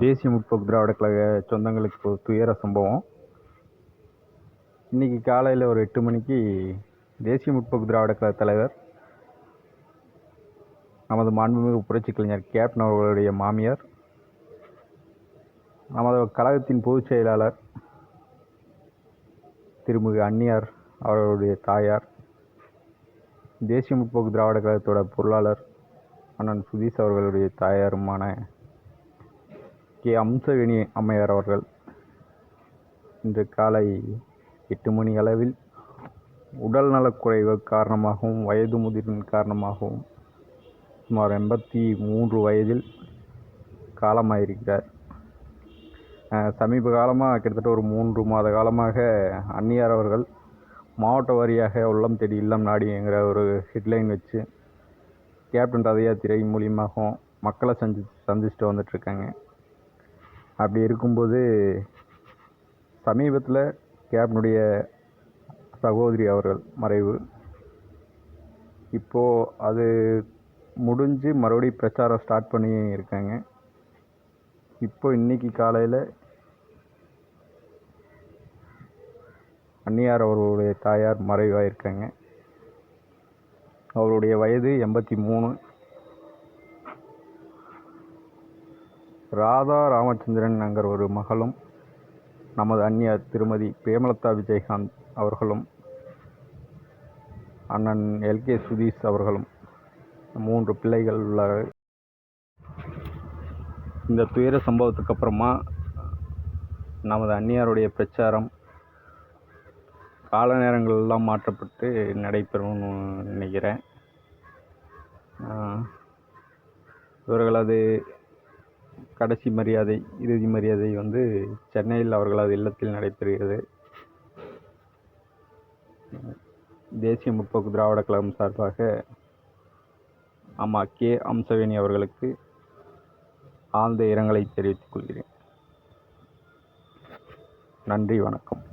தேசிய முற்போக்கு திராவிட கழக சொந்தங்களுக்கு ஒரு துயர சம்பவம். இன்றைக்கி காலையில் ஒரு எட்டு மணிக்கு தேசிய முற்போக்கு திராவிட கழக தலைவர் நமது மாண்புமிகு புரட்சி கலைஞர் கேப்டன் அவர்களுடைய மாமியார் நமது கழகத்தின் பொதுச் செயலாளர் திருமிகு அந்நியார் அவர்களுடைய தாயார் தேசிய முற்போக்கு திராவிட கழகத்தோட பொருளாளர் அண்ணன் சுதீஷ் அவர்களுடைய தாயாருமான கே. அம்சவேணி அம்மையார் அவர்கள் இன்று காலை எட்டு மணி அளவில் உடல் நலக்குறைவு காரணமாகவும் வயது முதிரின் காரணமாகவும் சுமார் எண்பத்தி மூன்று வயதில் காலமாயிருக்கிறார். சமீப காலமாக கிட்டத்தட்ட ஒரு மூன்று மாத காலமாக அந்நியார் அவர்கள் மாவட்ட வாரியாக உள்ளம் தேடி இல்லம் நாடிங்கிற ஒரு ஹெட்லைன் வச்சு கேப்டன் ரத யாத்திரை மூலியமாகவும் மக்களை சந்தி சந்திச்சுட்டு வந்துட்டுருக்காங்க அப்படி இருக்கும்போது சமீபத்தில் கேப்னுடைய சகோதரி அவர்கள் மறைவு. இப்போது அது முடிஞ்சு மறுபடியும் பிரச்சாரம் ஸ்டார்ட் பண்ணி இருக்காங்க. இப்போ இன்னைக்கு காலையில் அன்னியார் அவர்களுடைய தாயார் மறைவாக இருக்காங்க அவருடைய வயது எண்பத்தி மூணு. ராதா ராமச்சந்திரன்ங்கிற ஒரு மகளும் நமது அந்நியார் திருமதி பிரேமலதா விஜயகாந்த் அவர்களும் அண்ணன் எல்கே சுதீஷ் அவர்களும் மூன்று பிள்ளைகள் உள்ளார்கள். இந்த துயர சம்பவத்துக்கு அப்புறமா நமது அந்நியாருடைய பிரச்சாரம் கால நேரங்களெல்லாம் மாற்றப்பட்டு நடைபெறும்னு நினைக்கிறேன். இவர்களது கடைசி மரியாதை இறுதி மரியாதை வந்து சென்னையில் அவர்களது இல்லத்தில் நடைபெறுகிறது. தேசிய முற்போக்கு திராவிட கழகம் சார்பாக அம்மா கே. அம்சவேணி அவர்களுக்கு ஆழ்ந்த இரங்கலை தெரிவித்துக் கொள்கிறேன். நன்றி வணக்கம்.